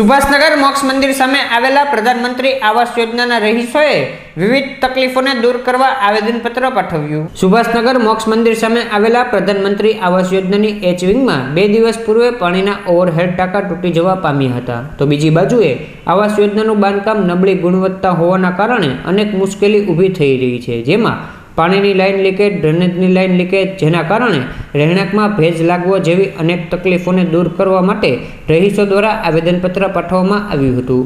સુભાષનગર મોક્ષ મંદિર સામે આવેલા પ્રધાનમંત્રી આવાસ યોજનાના રહીશોએ વિવિધ તકલીફોને દૂર કરવા આવેદનપત્ર પાઠવ્યું. સુભાષનગર મોક્ષ મંદિર સામે આવેલા પ્રધાનમંત્રી આવાસ યોજનાની એચ વિંગમાં બે દિવસ પૂર્વે પાણીના ઓવરહેડ ટાંકા તૂટી જવા પામ્યા હતા. તો બીજી બાજુએ આવાસ યોજનાનું બાંધકામ નબળી ગુણવત્તા હોવાના કારણે અનેક મુશ્કેલી ઊભી થઈ રહી છે. જેમાં પાણીની લાઇન લીકેજ ડ્રેનેજની લાઇન લીકેજ જેના કારણે રહેણાંકમાં ભેજ લાગવો જેવી અનેક તકલીફોને દૂર કરવા માટે રહીશો દ્વારા આવેદનપત્ર પાઠવવામાં આવ્યું હતું.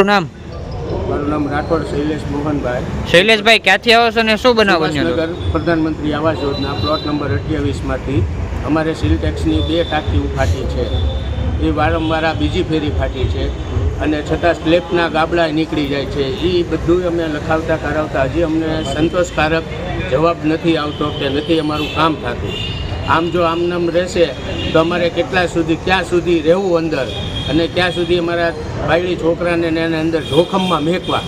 શું નામ? મારું નામ રાઠોડ શૈલેષ મોહનભાઈ. શૈલેષભાઈ ક્યાંથી આવો છો ને શું બનાવ બન્યો હતો? પ્રધાનમંત્રી આવાસ યોજના પ્લોટ નંબર અઠ્યાવીસમાંથી અમારે સિલટેક્સની બે ટાંકી ફાટી છે. એ વારંવાર બીજી ફેરી ફાટી છે અને છતાં સ્લેપના ગાબડા નીકળી જાય છે. એ બધું અમે લખાવતા કરાવતા હજી અમને સંતોષકારક જવાબ નથી આવતો કે નથી અમારું કામ થતું. આમ જો આમ નામ રહેશે તો અમારે કેટલા સુધી ક્યાં સુધી રહેવું અંદર? અને ક્યાં સુધી અમારા બાયડી છોકરાને ને એને અંદર જોખમમાં મેકવા?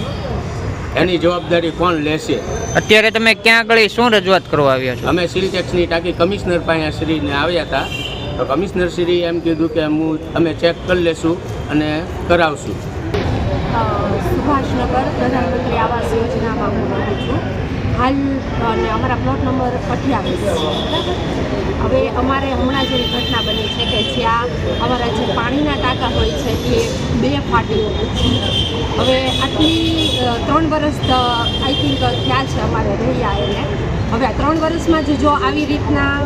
એની જવાબદારી કોણ લેશે? અત્યારે તમે ક્યાં આગળ શું રજૂઆત કરવા આવ્યા છો? અમે સિલટેક્સની ટાંકી કમિશનર પાસે શ્રીને આવ્યા હતા. તો કમિશનર શ્રી એમ કીધું કે હું અમે ચેક કરી લેશું અને કરાવશું. સુભાષનગર પ્રધાનમંત્રી આવાસ યોજનામાં હું રહું છું. હાલ અને અમારા પ્લોટ નંબર અઠ્યાવીસ. બરાબર? હવે અમારે હમણાં જેવી ઘટના બની છે કે જ્યાં અમારા જે પાણીના ટાંકા હોય છે એ બે ફાટી હવે આટલી ત્રણ વર્ષ આઈ થિંક થયા છે અમારે રહ્યા એને. હવે આ ત્રણ વર્ષમાં જ જો આવી રીતના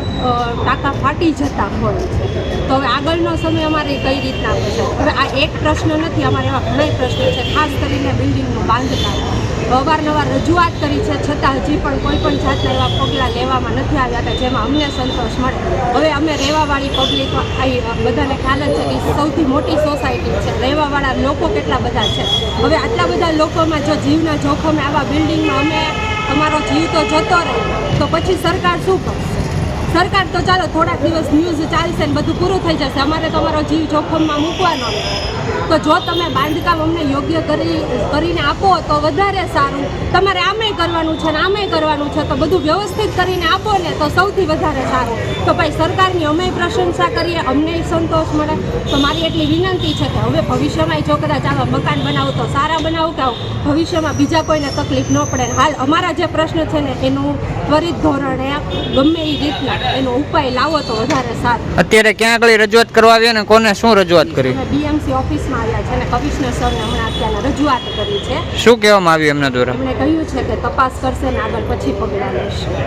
ટાંકા ફાટી જતા હોય છે, તો હવે આગળનો સમય અમારે કઈ રીતના થશે હવે આ એક પ્રશ્ન નથી, અમારે એવા ઘણા પ્રશ્નો છે, ખાસ કરીને બિલ્ડિંગનું બાંધકામ. અવારનવાર રજૂઆત કરી છે, છતાં હજી પણ કોઈ પણ જાતના એવા પગલાં લેવામાં નથી આવ્યા જેમાં અમને સંતોષ મળે. હવે અમે રહેવાવાળી પબ્લિક બધાને ખ્યાલ જ છે કે સૌથી મોટી સોસાયટી છે. રહેવાવાળા લોકો કેટલા બધા છે. હવે આટલા બધા લોકોમાં જો જીવના જોખમે આવા બિલ્ડિંગમાં અમે, અમારો જીવ તો જતો રહે. તો પછી સરકાર શું કરશે? સરકાર તો ચાલો થોડાક દિવસ ન્યૂઝ ચાલશે ને બધું પૂરું થઈ જશે. અમારે તો અમારો જીવ જોખમમાં મૂકવાનો તો જો તમે બાંધકામ અમને યોગ્ય કરી, કરીને આપો તો વધારે સારું. તમારે આમે કરવાનું છે ને આમે કરવાનું છે. તો બધું વ્યવસ્થિત કરીને આપો ને તો સૌથી વધારે સારું. તો ભાઈ, સરકારની અમે પ્રશંસા કરીએ, અમને સંતોષ મળે. તો મારી એટલી વિનંતી છે કે હવે ભવિષ્યમાં જો કદાચ આવા મકાન બનાવો તો સારા બનાવો કે ભવિષ્યમાં બીજા કોઈને તકલીફ ન પડે હાલ અમારા જે પ્રશ્ન છે ને એનું ત્વરિત ધોરણે ગમે એ રીતના એનો ઉપાય લાવો તો વધારે સારું. અત્યારે ક્યાં આગળ રજૂઆત કરવા આવ્યા ને કોને શું રજૂઆત કરી? બીએમસી ઓફિસમાં આવ્યા છે અને કમિશનર સરને હમણાં અત્યારે રજૂઆત કરી છે. શું કહેવામાં આવ્યું એમના દ્વારા? એમણે કહ્યું છે કે તપાસ કરશે ને આગળ પછી પગલાં લેશે.